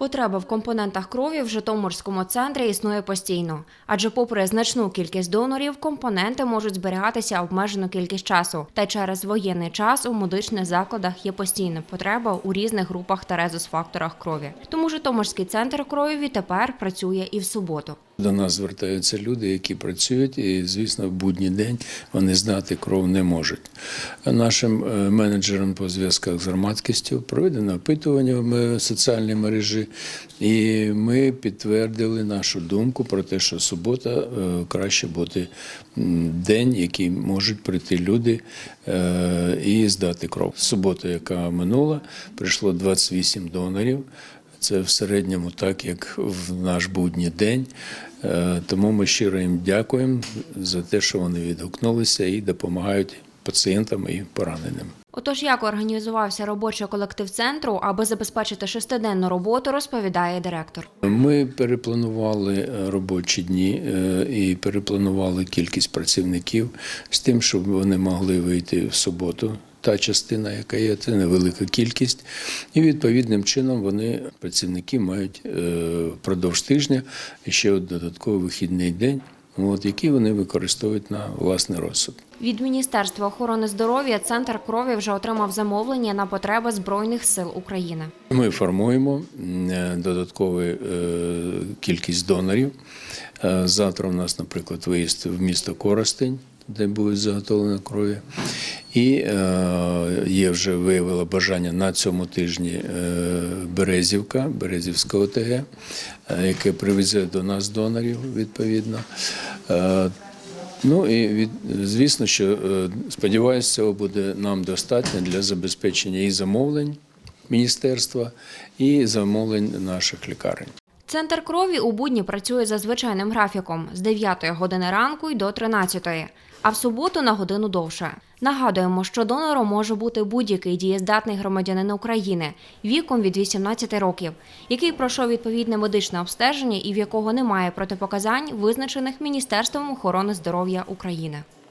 Потреба в компонентах крові в Житомирському центрі існує постійно, адже, попри значну кількість донорів, компоненти можуть зберігатися обмежену кількість часу. Та через воєнний час у медичних закладах є постійна потреба у різних групах та резус-факторах крові. Тому Житомирський центр крові відтепер працює і в суботу. До нас звертаються люди, які працюють, і звісно, в будній день вони здати кров не можуть. Нашим е, менеджерам по зв'язках з громадськістю проведено опитування в соціальній мережі, і ми підтвердили нашу думку про те, що субота е, краще бути день, який можуть прийти люди е, і здати кров. Субота, яка минула, прийшло 28 донорів. Це в середньому так, як в наш будній день. Е, Тому ми щиро їм дякуємо за те, що вони відгукнулися і допомагають пацієнтам і пораненим. Отож, як організувався робочий колектив центру, аби забезпечити шестиденну роботу, розповідає директор. Ми перепланували робочі дні е, і перепланували кількість працівників з тим, щоб вони могли вийти в суботу. Та частина, яка є, це невелика кількість, і відповідним чином вони працівники мають е, впродовж тижня ще один додатковий вихідний день, от, який вони використовують на власний розсуд. Від Міністерства охорони здоров'я центр крові вже отримав замовлення на потреби Збройних сил України. Ми формуємо е, додаткову е, кількість донорів. Завтра у нас, наприклад, виїзд в місто Коростень, де буде заготовлено крові. І е, є вже виявила бажання на цьому тижні е, Березівка, Березівська ОТГ, е, яке привезе до нас донорів відповідно. Ну і від, звісно, що сподіваюся, цього буде нам достатньо для забезпечення і замовлень міністерства, і замовлень наших лікарень. Центр крові у будні працює за звичайним графіком з 9 години ранку й до 13, а в суботу на годину довше. Нагадуємо, що донором може бути будь-який дієздатний громадянин України віком від 18 років, який пройшов відповідне медичне обстеження і в якого немає протипоказань, визначених Міністерством охорони здоров'я України.